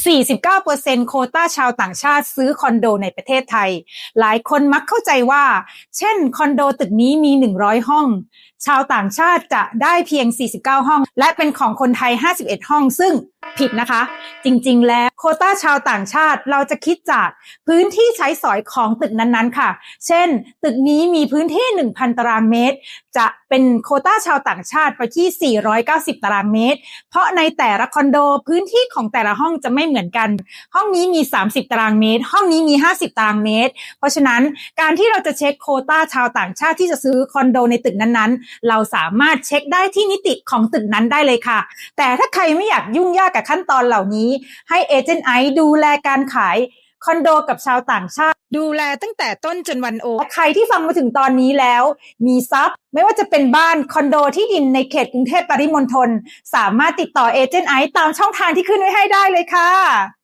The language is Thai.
49%โคต้าชาวต่างชาติซื้อคอนโดในประเทศไทย หลายคนมักเข้าใจว่า เช่น คอนโดตึกนี้มี 100 ห้อง ชาวต่างชาติจะได้เพียง 49 ห้อง และเป็นของคนไทย 51 ห้อง ซึ่ง ผิดนะคะ จริงๆ แล้วโคต้าชาวต่างชาติเราจะคิดจากพื้นที่ใช้สอยของตึกนั้นๆ ค่ะ เช่น ตึกนี้มีพื้นที่ 1,000 ตารางเมตร จะเป็นโคต้าชาวต่างชาติไปที่ 490 ตารางเมตร เพราะในแต่ละคอนโดพื้นที่ของแต่ละห้องจะไม่เหมือนกัน ห้องนี้มี 30 ตารางเมตร ห้องนี้มี 50 ตารางเมตร เพราะฉะนั้นการที่เราจะเช็คโคต้าชาวต่างชาติที่จะซื้อคอนโดในตึกนั้นๆ เราสามารถเช็คได้ที่นิติของตึกนั้นได้เลยค่ะ แต่ถ้าใครไม่อยากยุ่งยากกับขั้นตอนเหล่านี้ ให้เอเจนต์ไอซ์ดูแลการขายคอนโดกับชาวต่างชาติ ดูแลตั้งแต่ต้นจนวันโอนใครที่ฟังมาถึงตอนนี้แล้ว มีทรัพย์ ไม่ว่าจะเป็นบ้านคอนโดที่ดินในเขตกรุงเทพปริมณฑลสามารถติดต่อเอเจนต์ไอซ์ตามช่องทางที่ขึ้นไว้ให้ได้เลยค่ะ